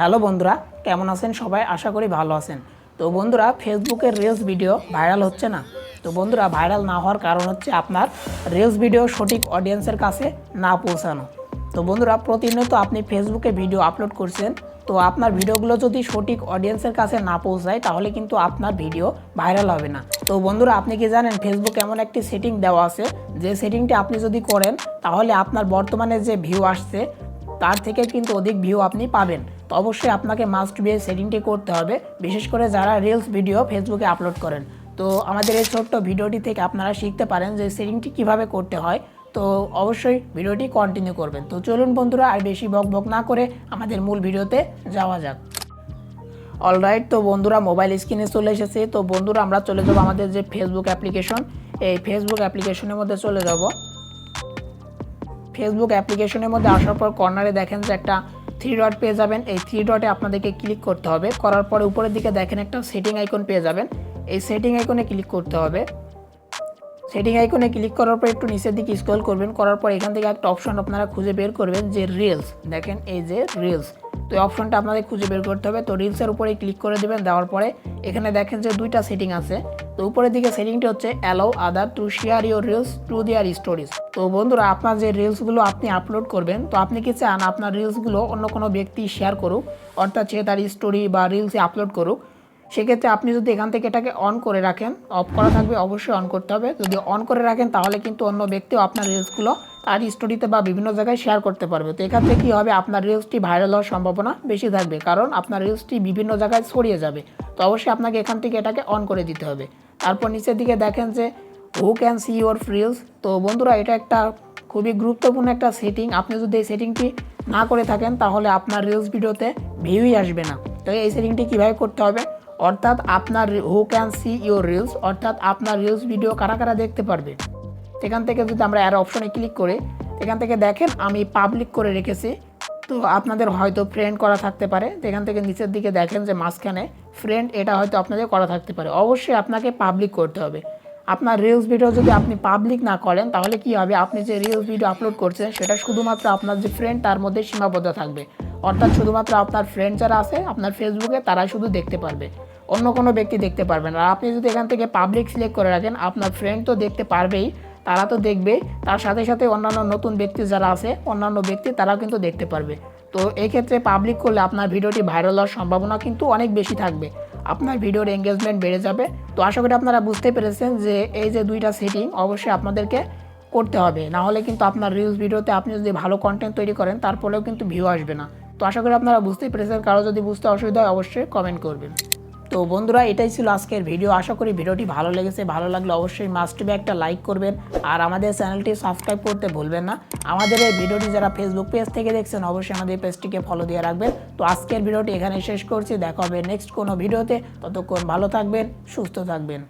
Hello বন্ধুরা, কেমন আছেন সবাই? আশা করি ভালো আছেন। তো বন্ধুরা, ফেসবুকের রিলস ভিডিও ভাইরাল হচ্ছে না? তো বন্ধুরা ভাইরাল না হওয়ার কারণ হচ্ছে আপনার রিলস ভিডিও সঠিক অডিয়েন্সের কাছে না পৌঁছানো। তো বন্ধুরা, প্রতিনিয়ত আপনি ফেসবুকে ভিডিও আপলোড করছেন, তো আপনার ভিডিওগুলো যদি সঠিক অডিয়েন্সের কাছে না পৌঁছায়, তাহলে কিন্তু আপনার ভিডিও ভাইরাল হবে না। তো বন্ধুরা, আপনি কি জানেন ফেসবুক এমন একটি সেটিং দেওয়া আছে, যে সেটিংটি আপনি যদি করেন, তাহলে আপনার বর্তমানে যে ভিউ আসছে, তার থেকে কিন্তু অধিক ভিউ আপনি পাবেন। তো অবশ্যই আপনাকে মাস্ট বি সেটিংটি করতে হবে। বিশেষ করে যারা রিলস ভিডিও ফেসবুকে আপলোড করেন। তো আমাদের এই ছোট্ট ভিডিওটি থেকে আপনারা শিখতে পারেন যে সেটিংটি কীভাবে করতে হয়। তো অবশ্যই ভিডিওটি কন্টিনিউ করবেন। তো চলুন বন্ধুরা, আর বেশি বক বক না করে আমাদের মূল ভিডিওতে যাওয়া যাক। অলরাইট তো বন্ধুরা মোবাইল স্ক্রিনে চলে এসেছে। তো বন্ধুরা, আমরা চলে যাব আমাদের যে ফেসবুক অ্যাপ্লিকেশন এই ফেসবুক অ্যাপ্লিকেশনের মধ্যে চলে যাব। ফেসবুক অ্যাপ্লিকেশনের মধ্যে আসার পর কর্নারে দেখেন যে একটা থ্রি ডট পেয়ে যাবেন। এই থ্রি ডটে আপনাদেরকে ক্লিক করতে হবে। করার পরে উপরের দিকে দেখেন একটা সেটিং আইকন পেয়ে যাবেন। এই সেটিং আইকনে ক্লিক করতে হবে। সেটিং আইকনে ক্লিক করার পর একটু নিচের দিকে স্ক্রল করবেন। করার পর এখান থেকে একটা অপশন আপনারা খুঁজে বের করবেন যে রিলস দেখেন এই যে রিলস তো এই অপশনটা আপনাদের খুঁজে বের করতে হবে। তো রিলসের উপরে ক্লিক করে দেবেন। দেওয়ার পরে এখানে দেখেন যে দুইটা সেটিং আছে। তো উপরের দিকে সেটিংটি হচ্ছে allow other to share your reels to their stories তো বন্ধুরা, আপনার যে রিলসগুলো আপনি আপলোড করবেন, তো আপনি কি চান আপনার রিলসগুলো অন্য কোনো ব্যক্তি শেয়ার করুক, অর্থাৎ সে তার স্টোরি বা রিলসে আপলোড করুক? সেক্ষেত্রে আপনি যদি এখান থেকে এটাকে অন করে রাখেন অফ করা থাকবে, অবশ্যই অন করতে হবে। যদি অন করে রাখেন, তাহলে কিন্তু অন্য ব্যক্তিও আপনার রিলসগুলো তার স্টোরিতে বা বিভিন্ন জায়গায় শেয়ার করতে পারবে। তো এখান থেকে কী হবে? আপনার রিলসটি ভাইরাল হওয়ার সম্ভাবনা বেশি থাকবে। কারণ আপনার রিলসটি বিভিন্ন জায়গায় ছড়িয়ে যাবে। তো অবশ্যই আপনাকে এখান থেকে এটাকে অন করে দিতে হবে। তারপর নিচের দিকে দেখেন যে who can see your reels তো বন্ধুরা, এটা একটা খুবই গুরুত্বপূর্ণ একটা সেটিং আপনি যদি এই সেটিংটি না করে থাকেন, তাহলে আপনার রিলস ভিডিওতে ভিউই আসবে না। তো এই সেটিংটি কীভাবে করতে হবে? অর্থাৎ আপনার who can see your reels অর্থাৎ আপনার রিলস ভিডিও কারা কারা দেখতে পারবে? এখান থেকে যদি আমরা অ্যার অপশনে ক্লিক করে এখান থেকে দেখেন আমি পাবলিক করে রেখেছি। তো আপনাদের হয়তো ফ্রেন্ড করা থাকতে পারে। তো এখান থেকে নিচের দিকে দেখেন যে মাঝখানে ফ্রেন্ড এটা হয়তো আপনাদের করা থাকতে পারে। অবশ্যই আপনাকে পাবলিক করতে হবে। আপনার রিলস ভিডিও যদি আপনি পাবলিক না করেন, তাহলে কি হবে? আপনি যে রিলস ভিডিও আপলোড করছেন, সেটা শুধুমাত্র আপনার যে ফ্রেন্ড তার মধ্যে সীমাবদ্ধ থাকবে। অর্থাৎ শুধুমাত্র আপনার ফ্রেন্ড যারা আছে, আপনার ফেসবুকে তারাই শুধু দেখতে পারবে। অন্য কোনো ব্যক্তি দেখতে পারবে না। আর আপনি যদি এখান থেকে পাবলিক সিলেক্ট করে রাখেন, আপনার ফ্রেন্ড তো দেখতে পারবেই। তারা তো দেখবেই তার সাথে সাথে অন্যান্য নতুন ব্যক্তি যারা আছে, অন্যান্য ব্যক্তি তারাও কিন্তু দেখতে পারবে। তো এই ক্ষেত্রে পাবলিক করলে আপনার ভিডিওটি ভাইরাল হওয়ার সম্ভাবনা কিন্তু অনেক বেশি থাকবে। আপনার ভিডিওর এঙ্গেজমেন্ট বেড়ে যাবে। তো আশা করি আপনারা বুঝতে পেরেছেন যে এই যে দুইটা সেটিং অবশ্যই আপনাদেরকে করতে হবে। না হলে কিন্তু আপনার রিলস ভিডিওতে আপনি যদি ভালো কন্টেন্ট তৈরি করেন তারপরেও কিন্তু ভিউ আসবে না। তো আশা করি আপনারা বুঝতেই পেরেছেন। কারও যদি বুঝতে অসুবিধা হয়, অবশ্যই কমেন্ট করবেন। তো বন্ধুরা, এটাই ছিল আজকের ভিডিও। আশা করি ভিডিওটি ভালো লেগেছে। ভালো লাগলে অবশ্যই মাস্ট বি একটা লাইক করবেন। আর আমাদের চ্যানেলটি সাবস্ক্রাইব করতে ভুলবেন না। আমাদের এই ভিডিওটি যারা ফেসবুক পেজ থেকে দেখছেন, অবশ্যই আমাদের পেজটিকে ফলো দিয়ে রাখবেন। তো আজকের ভিডিওটি এখানে শেষ করছি। দেখা হবে নেক্সট কোনো ভিডিওতে। ততক্ষণ ভালো থাকবেন, সুস্থ থাকবেন।